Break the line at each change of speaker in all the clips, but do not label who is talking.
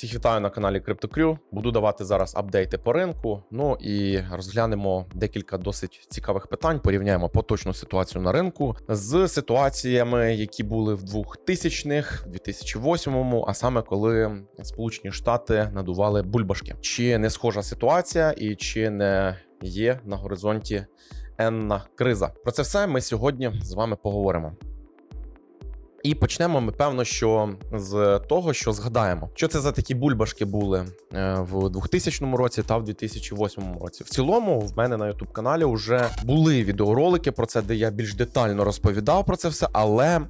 Всіх вітаю на каналі CryptoCrew. Буду давати зараз апдейти по ринку. Ну і розглянемо декілька досить цікавих питань. Порівняємо поточну ситуацію на ринку з ситуаціями, які були в 2000-х, 2008-му, а саме коли Сполучені Штати надували бульбашки. Чи не схожа ситуація, і чи не є на горизонті енна криза? Про це все ми сьогодні з вами поговоримо. І почнемо ми, певно, що з того, що згадаємо, що це за такі бульбашки були е, в 2000 році та в 2008 році. В цілому, в мене на youtube каналі вже були відеоролики про це, де я більш детально розповідав про це все. Але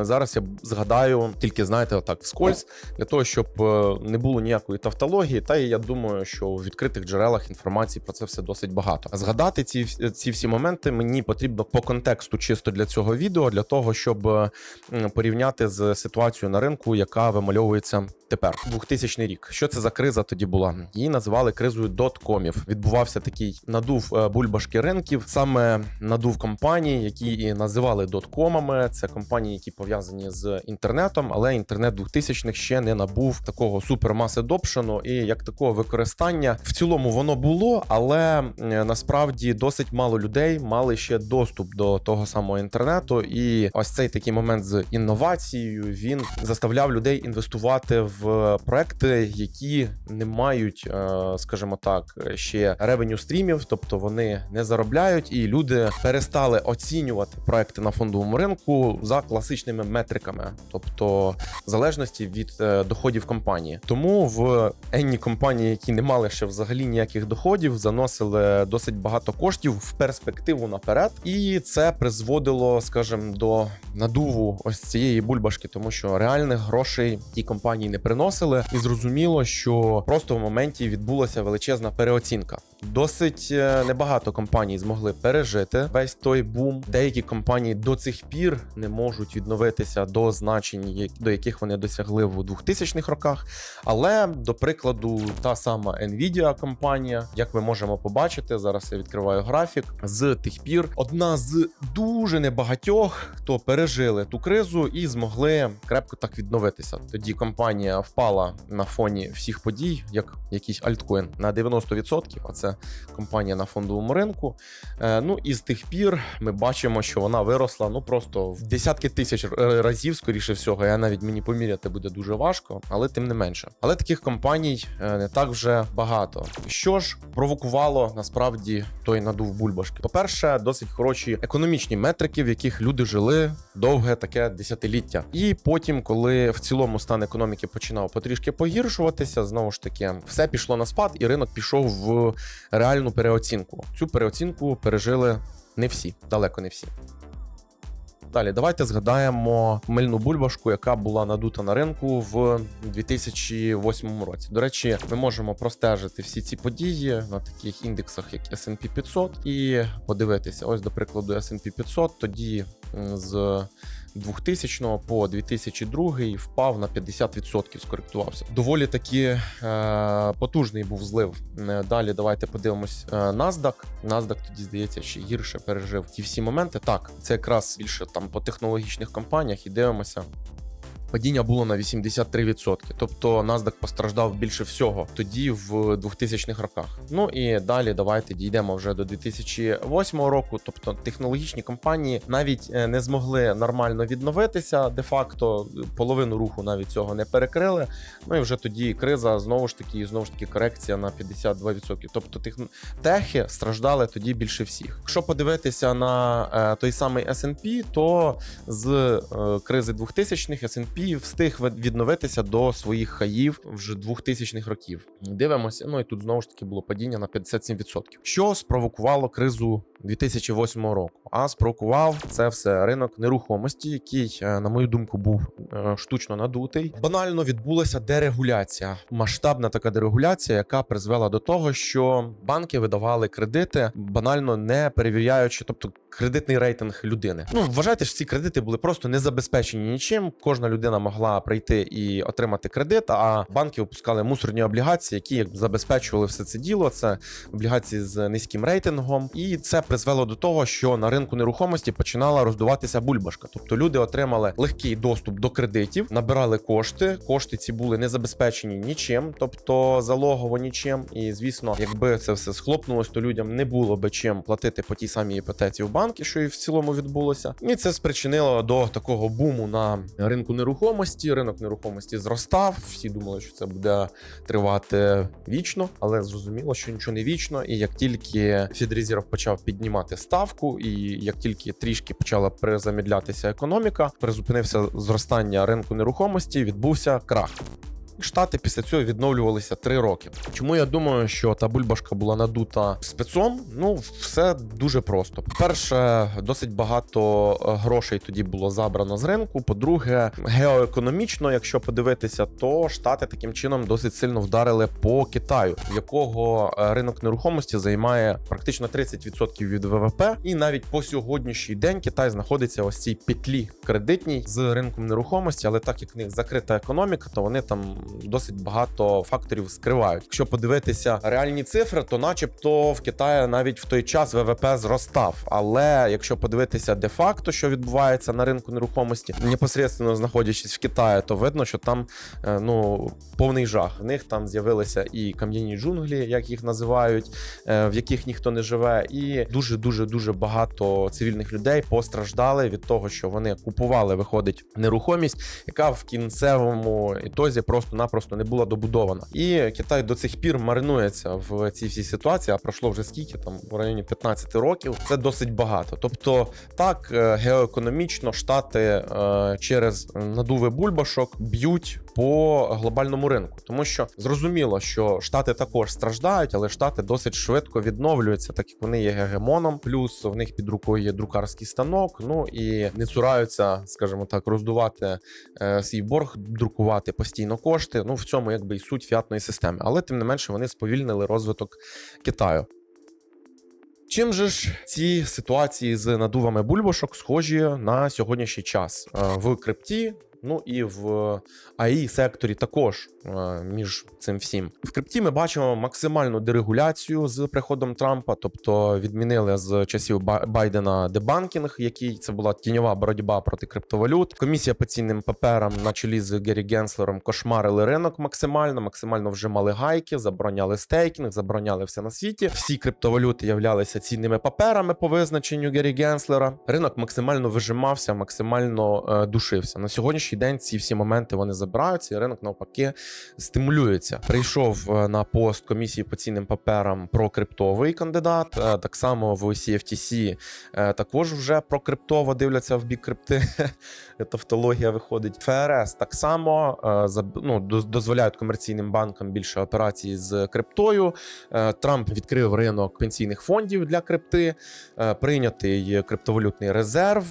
зараз я згадаю тільки знаєте, отак вскользь, для того, щоб е, не було ніякої тавтології. Та і я думаю, що у відкритих джерелах інформації про це все досить багато. Згадати ці, ці всі моменти мені потрібно по контексту чисто для цього відео, для того, щоб е, порівняти з ситуацією на ринку, яка вимальовується тепер. 2000 рік. Що це за криза тоді була? Її називали кризою доткомів. Відбувався такий надув е, бульбашки ринків, саме надув компаній, які і називали доткомами. Це компанії, які пов'язані з інтернетом, але інтернет 2000-х ще не набув такого супермас adoption і як такого використання. В цілому воно було, але е, насправді досить мало людей мали ще доступ до того самого інтернету. І ось цей такий момент з інновацією він заставляв людей інвестувати в проекти, які не мають, е, скажімо так, ще ревеню стрімів, тобто вони не заробляють, і люди перестали оцінювати проекти на фондовому ринку за класичними метриками, тобто в залежності від е, доходів компанії. Тому в енні компанії, які не мали ще взагалі ніяких доходів, заносили досить багато коштів в перспективу наперед, і це призводило, скажімо, до надуву ось цієї бульбашки, тому що реальних грошей ті компанії не приносили, і зрозуміло, що просто в моменті відбулася величезна переоцінка. Досить е, небагато компаній змогли пережити весь той бум. Деякі компанії до цих пір не можуть відновитися до значень, до яких вони досягли в 2000-х роках. Але до прикладу, та сама Nvidia компанія, як ми можемо побачити, зараз я відкриваю графік. З тих пір одна з дуже небагатьох, хто пережили ту кризу і змогли крепко так відновитися. Тоді компанія впала на фоні всіх подій, як якийсь альткоін на 90%, А це компанія на фондовому ринку. Е, ну і з тих пір ми бачимо, що вона виросла ну просто в десятки тисяч разів, скоріше всього. Я навіть мені поміряти буде дуже важко, але тим не менше. Але таких компаній е, не так вже багато. Що ж провокувало насправді той надув бульбашки? По-перше, досить хороші економічні метрики, в яких люди жили довге таке десятиліття. І потім, коли в цілому стан економіки починав потрішки погіршуватися, знову ж таки, все пішло на спад, і ринок пішов в реальну переоцінку. Цю переоцінку пережили не всі, далеко не всі. Далі, давайте згадаємо мильну бульбашку, яка була надута на ринку в 2008 році. До речі, ми можемо простежити всі ці події на таких індексах, як S&P 500, і подивитися. Ось, до прикладу, S&P 500 тоді з 2000 по 2002 впав на 50%, скоректувався. Доволі таки е, потужний був злив. Е, Далі давайте подивимось е, NASDAQ. NASDAQ тоді здається ще гірше пережив ті всі моменти. Так, це якраз більше там по технологічних компаніях і дивимося. Падіння було на 83%. Тобто NASDAQ постраждав більше всього тоді в 2000-х роках. Ну і далі давайте дійдемо вже до 2008 року. Тобто технологічні компанії навіть е, не змогли нормально відновитися. Де-факто половину руху навіть цього не перекрили. Ну і вже тоді криза знову ж таки, і знову ж таки корекція на 52%. Тобто тех... техи страждали тоді більше всіх. Якщо подивитися на е, той самий S&P, то з е, кризи 2000-х S&P встиг відновитися до своїх хаїв вже 2000-х років. Дивимося, ну і тут знову ж таки було падіння на 57%. Що спровокувало кризу 2008 року? А спровокував це все ринок нерухомості, який, е, на мою думку, був е, штучно надутий. Банально відбулася дерегуляція, масштабна така дерегуляція, яка призвела до того, що банки видавали кредити, банально не перевіряючи, тобто кредитний рейтинг людини. Ну вважайте, що ці кредити були просто не забезпечені нічим. Кожна людина людина могла прийти і отримати кредит, а банки випускали мусорні облігації, які як забезпечували все це діло. Це облігації з низьким рейтингом, і це призвело до того, що на ринку нерухомості починала роздуватися бульбашка. Тобто люди отримали легкий доступ до кредитів, набирали кошти. Кошти ці були не забезпечені нічим, тобто залогово нічим. І звісно, якби це все схлопнулось, то людям не було би чим платити по тій самій іпотеці в банки, що і в цілому відбулося. І це спричинило до такого буму на ринку нерухомості. Ринок нерухомості зростав. Всі думали, що це буде тривати вічно, але зрозуміло, що нічого не вічно. І як тільки Федрезерв почав піднімати ставку, і як тільки трішки почала призамідлятися економіка, призупинився зростання ринку нерухомості, відбувся крах. Штати після цього відновлювалися три роки. Чому я думаю, що та бульбашка була надута спецом? Ну, все дуже просто. По-перше, досить багато е, грошей тоді було забрано з ринку. По-друге, геоекономічно, якщо подивитися, то штати таким чином досить сильно вдарили по Китаю, в якого е, ринок нерухомості займає практично 30% від ВВП, і навіть по сьогоднішній день Китай знаходиться ось цій петлі кредитній з ринком нерухомості, але так як в них закрита економіка, то вони там досить багато факторів скривають. Якщо подивитися реальні цифри, то, начебто, в Китаї навіть в той час ВВП зростав. Але якщо подивитися де-факто, що відбувається на ринку нерухомості, непосередньо знаходячись в Китаї, то видно, що там е, ну повний жах. В них там з'явилися і кам'яні джунглі, як їх називають, е, в яких ніхто не живе, і дуже дуже дуже багато цивільних людей постраждали від того, що вони купували, виходить нерухомість, яка в кінцевому ітозі просто-напросто не була добудована. І Китай до цих пір маринується в цій всій ситуації. А пройшло вже скільки там в районі 15 років. Це досить багато. Тобто, так е, геоекономічно штати е, через надуви бульбашок б'ють по глобальному ринку, тому що зрозуміло, що штати також страждають, але штати досить швидко відновлюються, так як вони є гегемоном. Плюс в них під рукою є друкарський станок. Ну і не цураються, скажімо так, роздувати е, свій борг, друкувати постійно кошти. Ну в цьому якби і суть фіатної системи, але тим не менше вони сповільнили розвиток Китаю. Чим же ж ці ситуації з надувами бульбашок схожі на сьогоднішній час Е, в крипті? Ну і в АІ секторі також е, між цим всім в крипті ми бачимо максимальну дерегуляцію з приходом Трампа, тобто відмінили з часів Ба- Байдена дебанкінг, який це була тіньова боротьба проти криптовалют. Комісія по цінним паперам на чолі з Гері Генслером кошмарили ринок максимально, максимально вжимали гайки, забороняли стейкінг, забороняли все на світі. Всі криптовалюти являлися цінними паперами по визначенню Гері Генслера. Ринок максимально вижимався, максимально е, душився. На сьогоднішній день ці всі моменти вони забираються, і ринок навпаки стимулюється. Прийшов е, на пост комісії по цінним паперам про криптовий кандидат. е, Так само в CFTC е, також вже про криптово дивляться в бік крипти. Тавтологія виходить. ФРС так само ну, дозволяють комерційним банкам більше операцій з криптою. Трамп відкрив ринок пенсійних фондів для крипти, прийнятий криптовалютний резерв.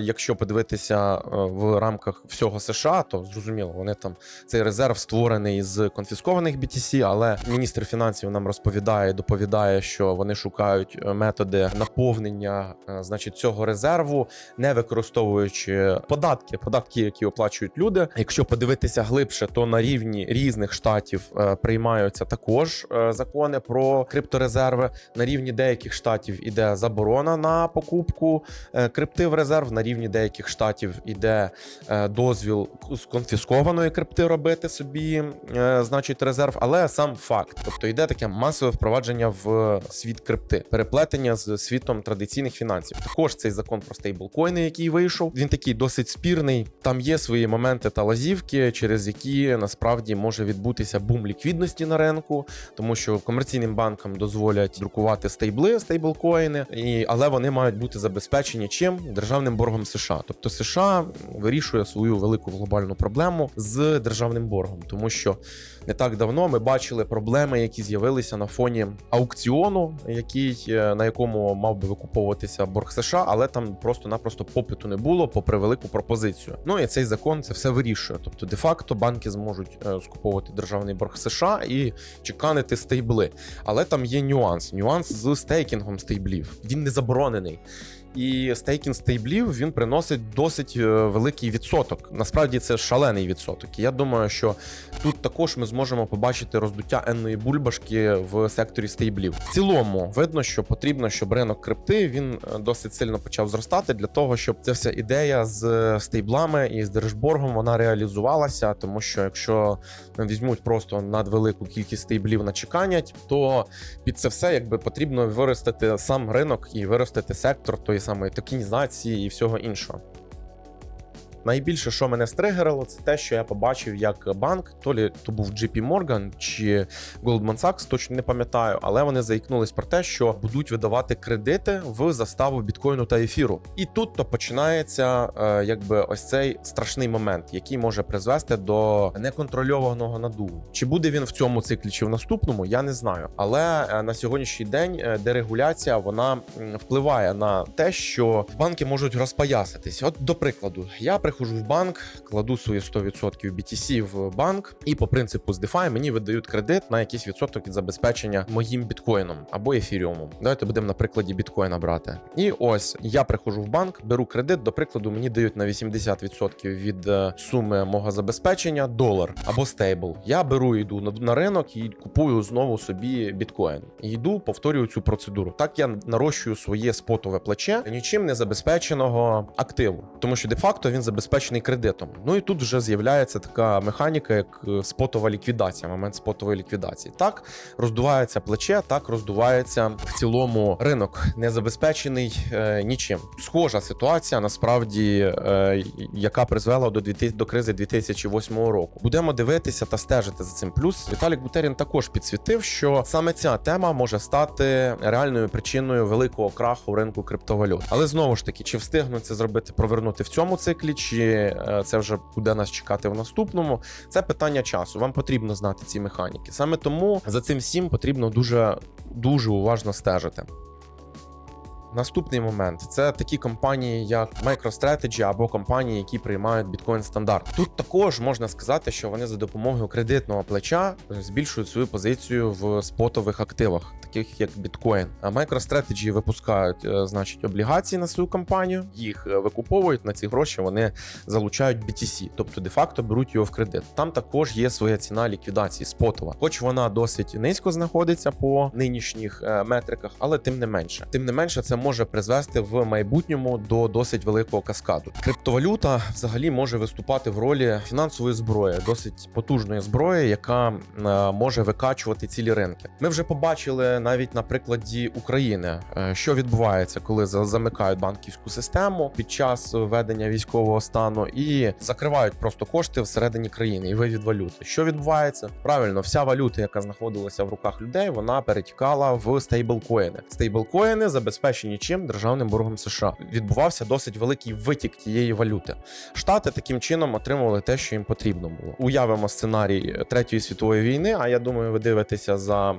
Якщо подивитися в рамках всього США, то зрозуміло, вони там цей резерв створений з конфіскованих BTC, але міністр фінансів нам розповідає, доповідає, що вони шукають е, методи наповнення, е, значить, цього резерву, не використовуючи податки, податки, які оплачують люди. Якщо подивитися глибше, то на рівні різних штатів е, приймаються також закони про крипторезерви. На рівні деяких штатів іде заборона на покупку крипти в резерв. На рівні деяких штатів іде е, дозвіл з конфіскованої крипти робити собі, е, значить, резерв. Але сам факт, тобто йде таке масове впровадження в світ крипти, переплетення з світом традиційних фінансів. Також цей закон про стейблкоїни, який вийшов, він такий досить спірний. Там є свої моменти та лазівки, через які насправді може відбутися бум ліквідності на ринку, тому що комерційним банкам дозволять друкувати стейбли, стейблкоїни, і але вони мають бути забезпечені чим державним боргом США. Тобто США вирішує свою велику глобальну проблему з державним боргом, тому що не так давно ми бачили проблеми, які з'явилися на фоні аукціону, який е, на якому мав би викуповуватися борг США, але там просто-напросто попиту не було попри велику пропозицію. Ну і цей закон це все вирішує. Тобто, де-факто банки зможуть е, скуповувати державний борг США і чеканити стейбли. Але там є нюанс. Нюанс з стейкінгом стейблів. Він не заборонений. І стейкінг стейблів він приносить досить е, великий відсоток. Насправді це шалений відсоток. І я думаю, що тут також ми зможемо побачити роздуття енної бульбашки в секторі стейблів. В цілому видно, що потрібно, щоб ринок крипти він е, досить сильно почав зростати для того, щоб ця вся ідея з стейблами і з держборгом вона реалізувалася. Тому що якщо візьмуть просто надвелику кількість стейблів начеканять, то під це все якби потрібно виростити сам ринок і виростити сектор тої самої токенізації і всього іншого. Найбільше, що мене стригерило, це те, що я побачив, як банк, то лі то був JP Morgan чи Goldman Sachs, точно не пам'ятаю, але вони заікнулись про те, що будуть видавати кредити в заставу біткоїну та ефіру. І тут то починається е, якби ось цей страшний момент, який може призвести до неконтрольованого надуву. Чи буде він в цьому циклі, чи в наступному, я не знаю. Але е, на сьогоднішній день е, дерегуляція вона впливає на те, що банки можуть розпоясатись. От до прикладу, я приходжу в банк, кладу свої 100% BTC в банк, і по принципу з DeFi мені видають кредит на якийсь відсоток від забезпечення моїм біткоїном або ефіріумом. Давайте будемо на прикладі біткоїна брати. І ось я приходжу в банк, беру кредит. До прикладу, мені дають на 80% від е, суми мого забезпечення долар або стейбл. Я беру, йду на, ринок і купую знову собі біткоін. Йду, повторюю цю процедуру. Так я нарощую своє спотове плече нічим не забезпеченого активу, тому що де-факто він забезпечений кредитом. Ну і тут вже з'являється така механіка, як е, спотова ліквідація, момент спотової ліквідації. Так роздувається плече, так роздувається в цілому ринок, не забезпечений е, нічим. Схожа ситуація насправді, е, яка призвела до 2000 до кризи 2008 року. Будемо дивитися та стежити за цим. Плюс Віталік Бутерін також підсвітив, що саме ця тема може стати реальною причиною великого краху ринку криптовалют. Але знову ж таки, чи встигнуть це зробити, провернути в цьому циклі, чи е, це вже буде нас чекати в наступному? Це питання часу. Вам потрібно знати ці механіки. Саме тому за цим всім потрібно дуже дуже уважно стежити. Наступний момент це такі компанії, як MicroStrategy або компанії, які приймають біткоін стандарт. Тут також можна сказати, що вони за допомогою кредитного плеча збільшують свою позицію в спотових активах, таких як біткоін. А MicroStrategy випускають, е, значить, облігації на свою компанію, їх е, викуповують на ці гроші. Вони залучають BTC, тобто де-факто беруть його в кредит. Там також є своя ціна ліквідації спотова, хоч вона досить низько знаходиться по нинішніх е, метриках, але тим не менше, тим не менше, це може призвести в майбутньому до досить великого каскаду. Криптовалюта взагалі може виступати в ролі фінансової зброї, досить потужної зброї, яка е, може викачувати цілі ринки. Ми вже побачили навіть на прикладі України, е, що відбувається, коли замикають банківську систему під час ведення військового стану і закривають просто кошти всередині країни і вивід валюти. Що відбувається? Правильно, вся валюта, яка знаходилася в руках людей, вона перетікала в стейблкоїни. Стейблкоїни забезпечені чим державним боргом США. Відбувався досить великий витік тієї валюти. Штати таким чином отримували те, що їм потрібно було. Уявимо сценарій третьої світової війни. А я думаю, ви дивитеся за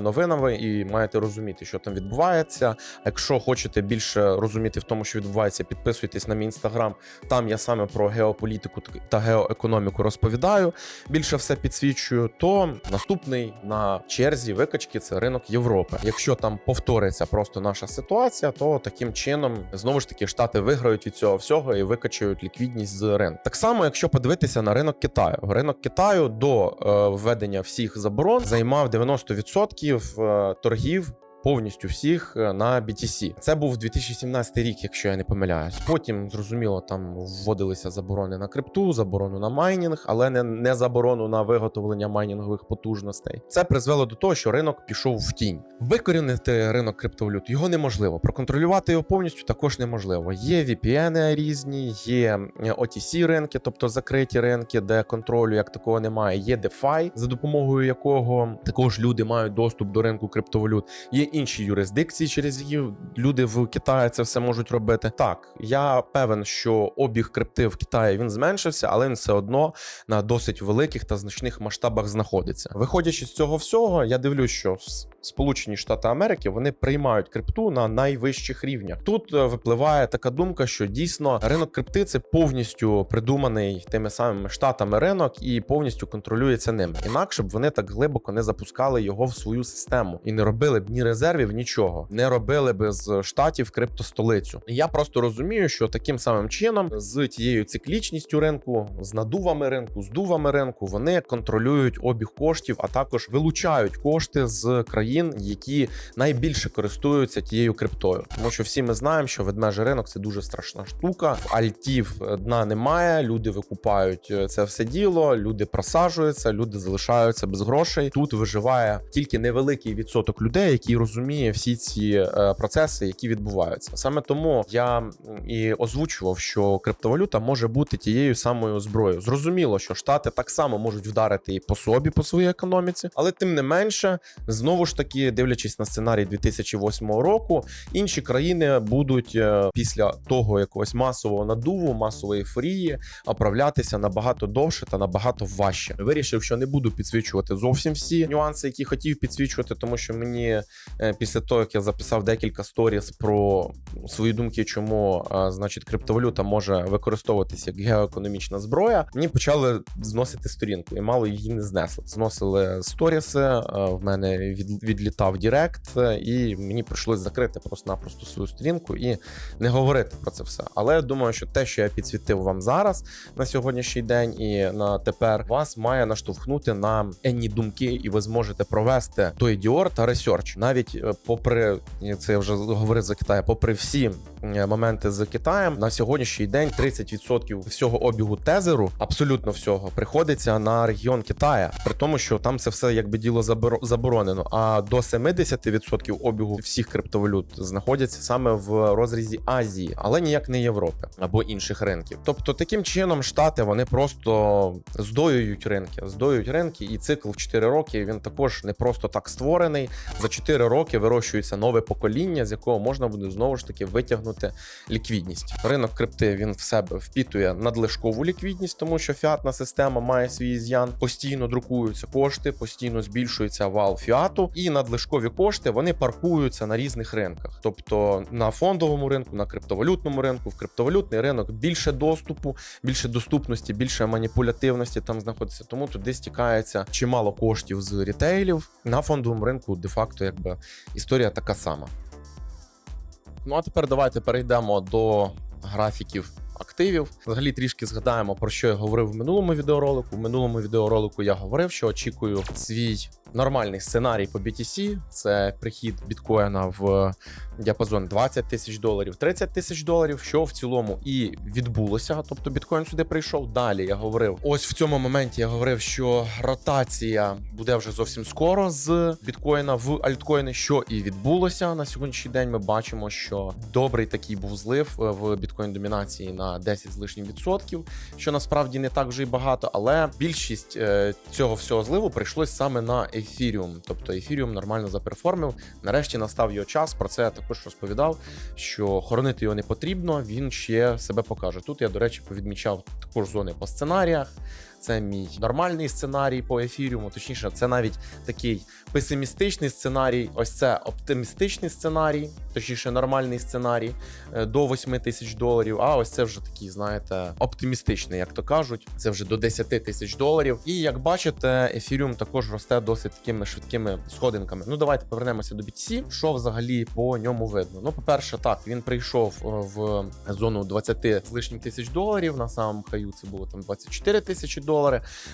новинами і маєте розуміти, що там відбувається. Якщо хочете більше розуміти в тому, що відбувається, підписуйтесь на мій інстаграм. Там я саме про геополітику та геоекономіку розповідаю. Більше все підсвічую. То наступний на черзі викачки це ринок Європи. Якщо там повториться просто наша ситуація, то таким чином знову ж таки штати виграють від цього всього і викачують ліквідність з ринку. Так само, якщо подивитися на ринок Китаю, ринок Китаю до е, введення всіх заборон займав 90% е, торгів. Повністю всіх е, на BTC. Це був 2017 рік, якщо я не помиляюсь. Потім зрозуміло, там вводилися заборони на крипту, заборону на майнінг, але не, не заборону на виготовлення майнінгових потужностей. Це призвело до того, що ринок пішов в тінь. Викорінити ринок криптовалют його неможливо. Проконтролювати його повністю також неможливо. Є VPN різні, є OTC ринки, тобто закриті ринки, де контролю як такого немає. Є DeFi, за допомогою якого також люди мають доступ до ринку криптовалют. Є інші юрисдикції, через які люди в Китаї це все можуть робити. Так, я певен, що обіг крипти в Китаї він зменшився, але він все одно на досить великих та значних масштабах знаходиться. Виходячи з цього всього, я дивлюсь, що Сполучені Штати Америки вони приймають крипту на найвищих рівнях. Тут е, випливає така думка, що дійсно ринок крипти це повністю придуманий тими самими штатами ринок і повністю контролюється ними. Інакше б вони так глибоко не запускали його в свою систему і не робили б ні резервів, нічого не робили би з штатів криптостолицю. Я просто розумію, що таким самим чином, з тією циклічністю ринку, з надувами ринку, з дувами ринку, вони контролюють обіг коштів, а також вилучають кошти з країн, які найбільше користуються тією криптою. Тому що всі ми знаємо, що ведмежий ринок це дуже страшна штука. Альтів е, дна немає. Люди викупають е, це все діло, люди просаджуються, люди залишаються без грошей. Тут виживає тільки невеликий відсоток людей, який розуміє всі ці е, процеси, які відбуваються. Саме тому я і озвучував, що криптовалюта може бути тією самою зброєю. Зрозуміло, що штати так само можуть вдарити і по собі, по своїй економіці, але тим не менше, знову ж таки, дивлячись на сценарій 2008 року, інші країни будуть е, після того якогось масового надуву, масової ейфорії оправлятися набагато довше та набагато важче. Вирішив, що не буду підсвічувати зовсім всі нюанси, які хотів підсвічувати, тому що мені е, після того, як я записав декілька сторіс про свої думки, чому е, значить криптовалюта може використовуватися як геоекономічна зброя, мені почали зносити сторінку, і мало її не знесли. Зносили сторіси. В мене від, відлітав Дірект, е, і мені прийшлось закрити просто-напросто свою сторінку і не говорити про це все. Але я думаю, що те, що я підсвітив вам зараз на сьогоднішній день і на тепер, вас має наштовхнути на енні думки, і ви зможете провести той діор та ресерч. Навіть е, попри це я вже говорив за Китай, попри всі моменти з Китаєм, на сьогоднішній день 30% всього обігу тезеру, абсолютно всього, приходиться на регіон Китая, при тому, що там це все якби діло заборо- заборонено. А до 70% обігу всіх криптовалют знаходяться саме в розрізі Азії, але ніяк не Європи або інших ринків. Тобто, таким чином штати вони просто здоюють ринки, здоюють ринки, і цикл в 4 роки він також не просто так створений. За 4 роки вирощується нове покоління, з якого можна буде знову ж таки витягнути ліквідність. Ринок крипти він в себе впітує надлишкову ліквідність, тому що фіатна система має свій з'ян. Постійно друкуються кошти, постійно збільшується вал фіату, і надлишкові кошти вони паркуються на різних ринках, тобто на фондовому ринку, на криптовалютному ринку. В криптовалютний ринок більше доступу, більше доступності, більше маніпулятивності там знаходиться. Тому туди стікається чимало коштів з рітейлів. На фондовому ринку де-факто, якби історія така сама. Ну а тепер давайте перейдемо до графіків активів. Взагалі трішки згадаємо про що я говорив в минулому відеоролику. В минулому відеоролику я говорив, що очікую свій нормальний сценарій по BTC. Це прихід біткоїна в діапазон 20 тисяч доларів, 30 тисяч доларів, що в цілому і відбулося. Тобто біткоін сюди прийшов. Далі я говорив. Ось в цьому моменті я говорив, що ротація буде вже зовсім скоро з біткоїна в альткоїни, що і відбулося на сьогоднішній день. Ми бачимо, що добрий такий був злив е, в біткоін домінації на 10 з лишнім відсотків, що насправді не так вже й багато, але більшість е, цього всього зливу прийшлось саме на ефіріум. Тобто ефіріум нормально заперформив. Нарешті настав його час. Про це я також розповідав, що хоронити його не потрібно. Він ще себе покаже. Тут я, до речі, повідмічав також зони по сценаріях. Це мій нормальний сценарій по ефіріуму. Точніше, це навіть такий песимістичний сценарій. Ось це оптимістичний сценарій, точніше, нормальний сценарій е, до 8 тисяч доларів. А ось це вже такий, знаєте, оптимістичний, як то кажуть. Це вже до 10 тисяч доларів. І як бачите, ефіріум також росте досить такими швидкими сходинками. Ну давайте повернемося до BTC. Що взагалі по ньому видно? Ну, по-перше, так він прийшов е, в зону 20 з лишнім тисяч доларів. На самому хаю це було там 24 тисячі доларів.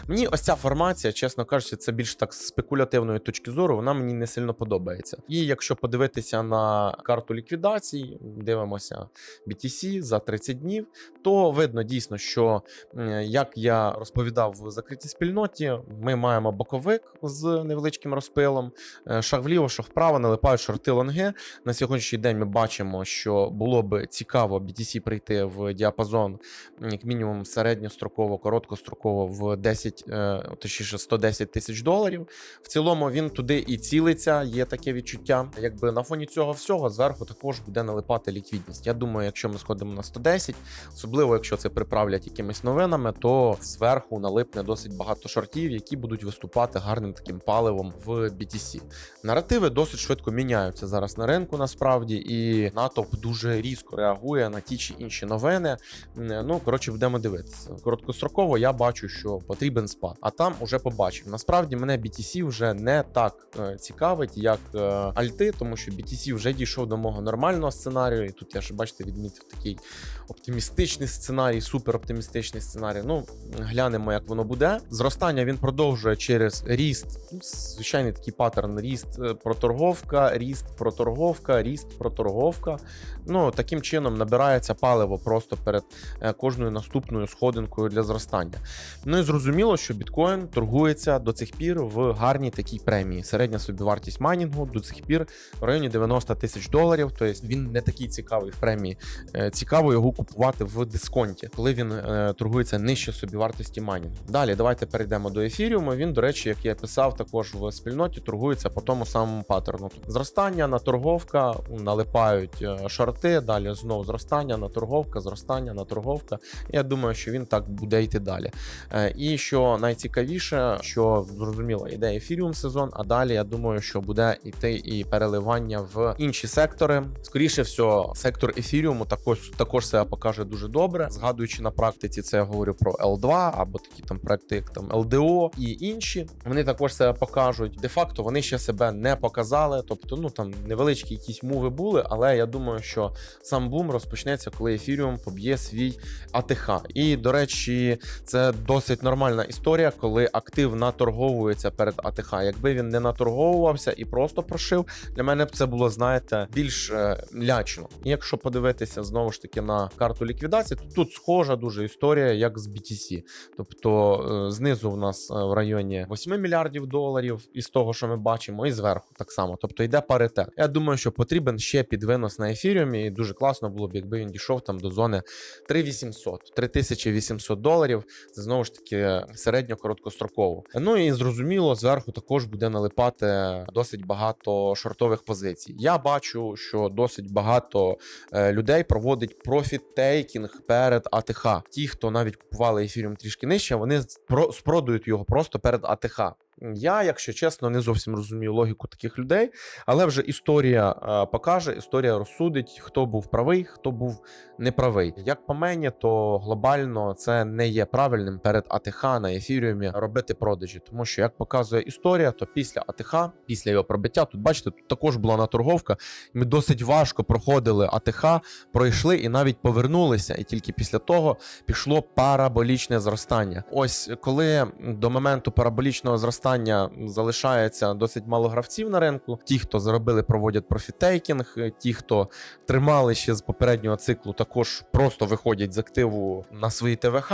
Мені ось ця формація, чесно кажучи, це більш так з спекулятивної точки зору. Вона мені не сильно подобається. І якщо подивитися на карту ліквідацій, дивимося BTC за 30 днів, то видно дійсно, що як я розповідав в закритій спільноті, ми маємо боковик з невеличким розпилом. Е, Шаг вліво, шаг вправо, налипають шорти лонги. На сьогоднішній день ми бачимо, що було б цікаво BTC прийти в діапазон, як мінімум, середньостроково, короткостроково в 10, е, точніше 110 тисяч доларів. В цілому він туди і цілиться, є таке відчуття. Якби на фоні цього всього зверху також буде налипати ліквідність. Я думаю, якщо ми сходимо на 110, особливо якщо це приправлять якимись новинами, то зверху налипне досить багато шортів, які будуть виступати гарним таким паливом в BTC. Наративи досить швидко міняються зараз на ринку, насправді, і натовп дуже різко реагує на ті чи інші новини. Ну коротше, будемо дивитися. Короткостроково я бачу, що потрібен спад. А там уже побачив. Насправді мене BTC вже не так е, цікавить, як е, альти, тому що BTC вже дійшов до мого нормального сценарію. І тут я ще бачите, відмітив такий оптимістичний сценарій, супер оптимістичний сценарій. Ну глянемо, як воно буде. Зростання він продовжує через ріст. Ну, звичайний такий паттерн: ріст, е, проторговка, ріст, проторговка, ріст, проторговка. Ну таким чином набирається паливо просто перед кожною наступною сходинкою для зростання. Ну і зрозуміло, що біткоін торгується до цих пір в гарній такій премії. Середня собівартість майнінгу до цих пір в районі 90 тисяч доларів. Тобто він не такий цікавий в премії. Е, Цікаво його купувати в дисконті, коли він е, торгується нижче собівартості майнінгу. Далі давайте перейдемо до ефіріуму. Він, до речі, як я писав, також в спільноті торгується по тому самому паттерну. Зростання, наторговка, налипають е, шорти. Далі знову зростання, наторговка, зростання, наторговка. Я думаю, що він так буде йти далі. Е, І що найцікавіше, що зрозуміло, йде ефіріум сезон, а далі я думаю, що буде йти і переливання в інші сектори. Скоріше всього, сектор ефіріуму також також себе покаже дуже добре. Згадуючи на практиці, це я говорю про L2 або такі там проекти, як там LDO і інші. Вони також себе покажуть. Де-факто вони ще себе не показали. Тобто, ну там невеличкі якісь муви були, але я думаю, що сам бум розпочнеться, коли ефіріум поб'є свій АТХ. І до речі, це досить нормальна історія, коли актив наторговується перед АТХ. Якби він не наторговувався і просто прошив, для мене б це було, знаєте, більш е, лячно. І якщо подивитися знову ж таки на карту ліквідації, то тут схожа дуже історія, як з BTC. Тобто е, знизу в нас е, в районі 8 мільярдів доларів із того, що ми бачимо, і зверху так само. Тобто йде паритет. Я думаю, що потрібен ще підвинос на ефіріумі, і дуже класно було б, якби він дійшов там до зони 3800, 3800 доларів. Це знову ж таки середньо короткостроково. Ну і зрозуміло, зверху також буде налипати досить багато шортових позицій. Я бачу, що досить багато е, людей проводить профіт-тейкінг перед АТХ. Ті, хто навіть купували ефіріум трішки нижче, вони спродують його просто перед АТХ. Я, якщо чесно, не зовсім розумію логіку таких людей, але вже історія покаже, історія розсудить, хто був правий, хто був неправий. Як по мені, то глобально це не є правильним перед АТХ на ефіріумі робити продажі, тому що як показує історія, то після АТХ, після його пробиття, тут бачите, тут також була наторговка. Ми досить важко проходили АТХ, пройшли і навіть повернулися. І тільки після того пішло параболічне зростання. Ось коли до моменту параболічного зростання залишається досить мало гравців на ринку. Ті, хто заробили, проводять профітейкінг, ті, хто тримали ще з попереднього циклу, також просто виходять з активу на свої ТВХ.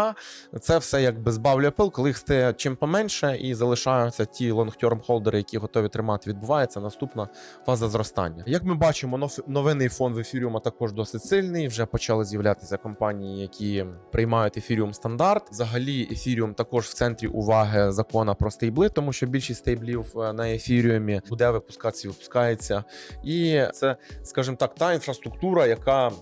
Це все якби збавлює пил, коли їх стає чим поменше, і залишаються ті лонгтерм холдери, які готові тримати. Відбувається наступна фаза зростання. Як ми бачимо, нов- новинний фон в ефіріума також досить сильний. Вже почали з'являтися компанії, які приймають ефіріум стандарт. Взагалі, ефіріум також в центрі уваги закона про стейбли, тому що більшість стейблів е, на ефіріумі буде випускатися, і випускається. І це, скажімо так, та інфраструктура, яка.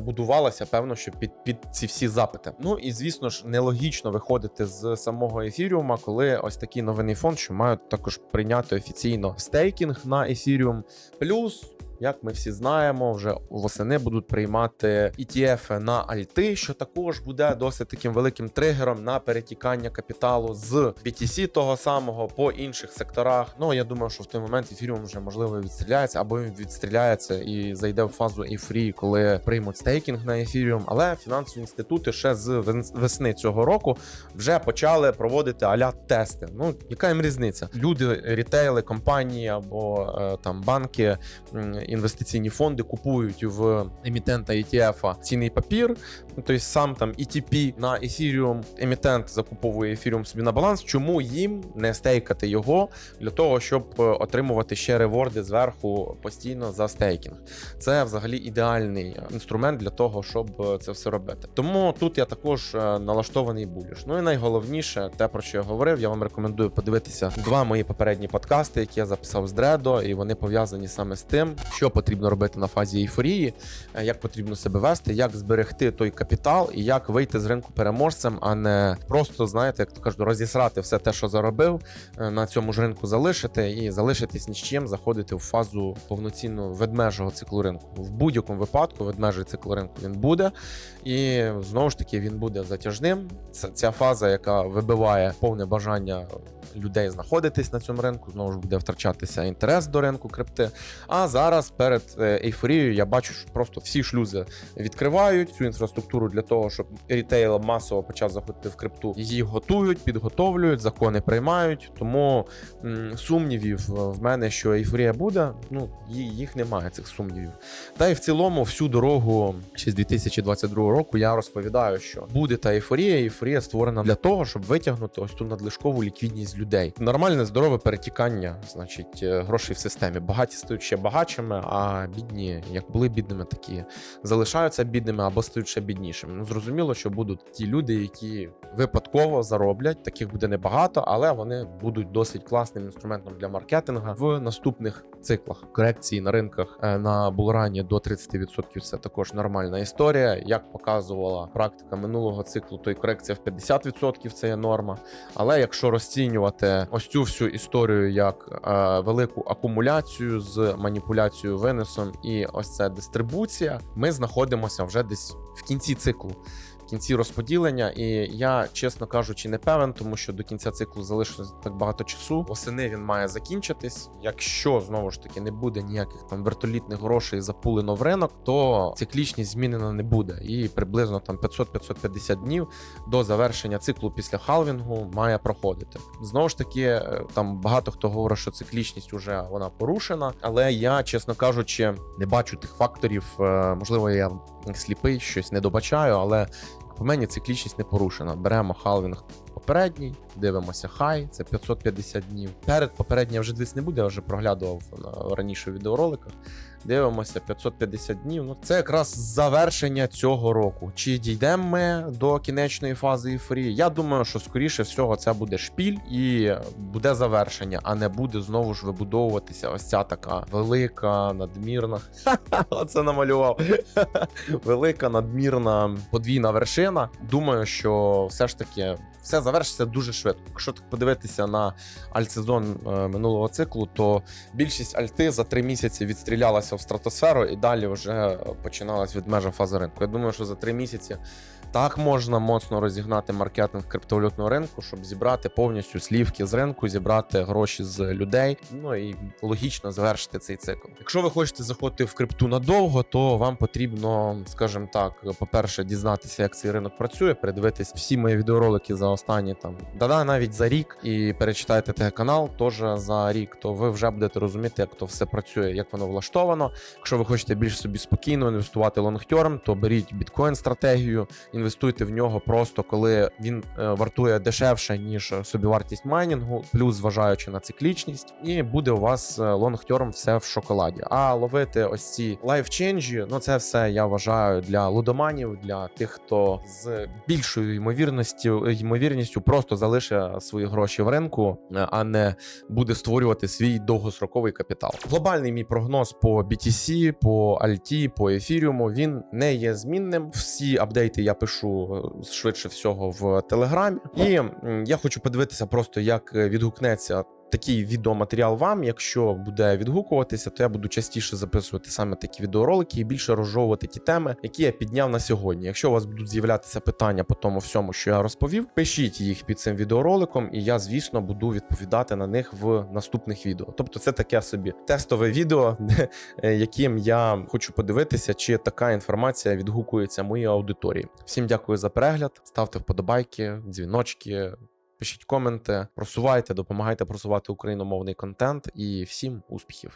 Будувалася певно, що під під ці всі запити. Ну і звісно ж, нелогічно виходити з самого ефіріума, коли ось такий новинний фонд, що мають також прийняти офіційно стейкінг на ефіріум. Плюс як ми всі знаємо, вже восени будуть приймати ETF на альти, що також буде досить таким великим тригером на перетікання капіталу з BTC того самого по інших секторах. Ну я думаю, що в той момент ефіріум вже можливо відстріляється, або відстріляється і зайде в фазу ейфрії, коли приймуть стейкінг на ефіріум. Але фінансові інститути ще з весни цього року вже почали проводити аля тести. Ну яка їм різниця? Люди, рітейли, компанії або е, там банки інвестиційні фонди купують в емітента ETF цінний папір, тобто сам там ETP на Ethereum, емітент закуповує Ethereum собі на баланс. Чому їм не стейкати його для того, щоб е, отримувати ще реворди зверху постійно за стейкінг? Це взагалі ідеальний інструмент для того, щоб е, це все робити. Тому тут я також е, налаштований буліш. Ну і найголовніше, те про що я говорив, я вам рекомендую подивитися два мої попередні подкасти, які я записав з Дредо, і вони пов'язані саме з тим, що потрібно робити на фазі ейфорії, е, як потрібно себе вести, як зберегти той капітал і як вийти з ринку переможцем, а не просто знаєте, як то кажуть, розісрати все те, що заробив, е, на цьому ж ринку залишити і залишитись ні з чим, заходити в фазу повноцінного ведмежого циклу ринку. В будь-якому випадку ведмежий цикл ринку він буде, і знову ж таки він буде затяжним. Це ця фаза, яка вибиває повне бажання людей знаходитись на цьому ринку. Знову ж буде втрачатися інтерес до ринку крипти. А зараз перед е, ейфорією я бачу, що просто всі шлюзи відкривають цю інфраструктуру для того, щоб рітейл масово почав заходити в крипту. Її готують, підготовлюють, закони приймають. Тому сумнівів в мене, що ейфорія буде. Ну їх немає цих сумнівів. Та й в цілому, всю дорогу ще з 2022 року я розповідаю, що буде та ейфорія. Ейфорія створена для того, щоб витягнути ось ту надлишкову ліквідність з людей. Нормальне здорове перетікання, значить, е, грошей в системі. Багаті стають ще багатшими, а бідні, як були бідними, такі залишаються бідними або стають ще біднішими. Ну зрозуміло, що будуть ті люди, які випадково зароблять. Таких буде небагато, але вони будуть досить класним інструментом для маркетинга в наступних циклах. Корекції на ринках е, на булрані до 30% це також нормальна історія. Як показувала практика минулого циклу, то й корекція в 50% це є норма. Але якщо розцінювати ось цю всю історію як е, велику акумуляцію з маніпуляцією винесом і ось це дистрибуція, ми знаходимося вже десь в кінці циклу. Кінці розподілення, і я, чесно кажучи, не певен, тому що до кінця циклу залишилось так багато часу. Восени він має закінчитись. Якщо знову ж таки не буде ніяких там вертолітних грошей запулено в ринок, то циклічність змінена не буде. І приблизно там 500-550 днів до завершення циклу після халвінгу має проходити. Знову ж таки, е, там багато хто говорить, що циклічність вже вона порушена, але я, чесно кажучи, не бачу тих факторів. Е, Можливо, я сліпий, щось не добачаю, але по мені циклічність не порушена. Беремо халвінг попередній, дивимося хай, це 550 днів. Перед попереднім вже десь не буде, я вже проглядував раніше в відеороликах. Дивимося 550 днів. Ну це якраз завершення цього року. Чи дійдемо ми до кінечної фази ейфорії? Я думаю, що скоріше всього це буде шпіль і буде завершення, а не буде знову ж вибудовуватися ось ця така велика, надмірна. Оце намалював. Велика, надмірна подвійна вершина. Думаю, що все ж таки все завершиться дуже швидко. Якщо так подивитися на альтсезон е, минулого циклу, то більшість альти за три місяці відстрілялася в стратосферу і далі вже починалась від межа фази ринку. Я думаю, що за три місяці так можна моцно розігнати маркетинг криптовалютного ринку, щоб зібрати повністю слівки з ринку, зібрати гроші з людей. Ну і логічно завершити цей цикл. Якщо ви хочете заходити в крипту надовго, то вам потрібно, скажімо так, по-перше, дізнатися, як цей ринок працює, передивитись всі мої відеоролики за останні там да-да, навіть за рік, і перечитайте той канал теж за рік, то ви вже будете розуміти, як то все працює, як воно влаштовано. Якщо ви хочете більш собі спокійно інвестувати лонгтерм, то беріть біткоін стратегію, інвестуйте в нього просто коли він е, вартує дешевше ніж собівартість майнінгу, плюс зважаючи на циклічність, і буде у вас е, лонгтерм все в шоколаді. А ловити ось ці лайфченджі, ну це все я вважаю для лудоманів, для тих, хто з більшою ймовірністю ймовірністю просто залишить свої гроші в ринку, е, а не буде створювати свій довгостроковий капітал. Глобальний мій прогноз по BTC, по Alti, по ефіріуму він не є змінним. Всі апдейти я пишу е, швидше всього в телеграмі, і я хочу подивитися просто, як е, відгукнеться. Такий відеоматеріал вам, якщо буде відгукуватися, то я буду частіше записувати саме такі відеоролики і більше розжовувати ті теми, які я підняв на сьогодні. Якщо у вас будуть з'являтися питання по тому всьому, що я розповів, пишіть їх під цим відеороликом, і я, звісно, буду відповідати на них в наступних відео. Тобто, це таке собі тестове відео, яким я хочу подивитися, чи така інформація відгукується моїй аудиторії. Всім дякую за перегляд, ставте вподобайки, дзвіночки. Пишіть коменти, просувайте, допомагайте просувати україномовний контент і всім успіхів.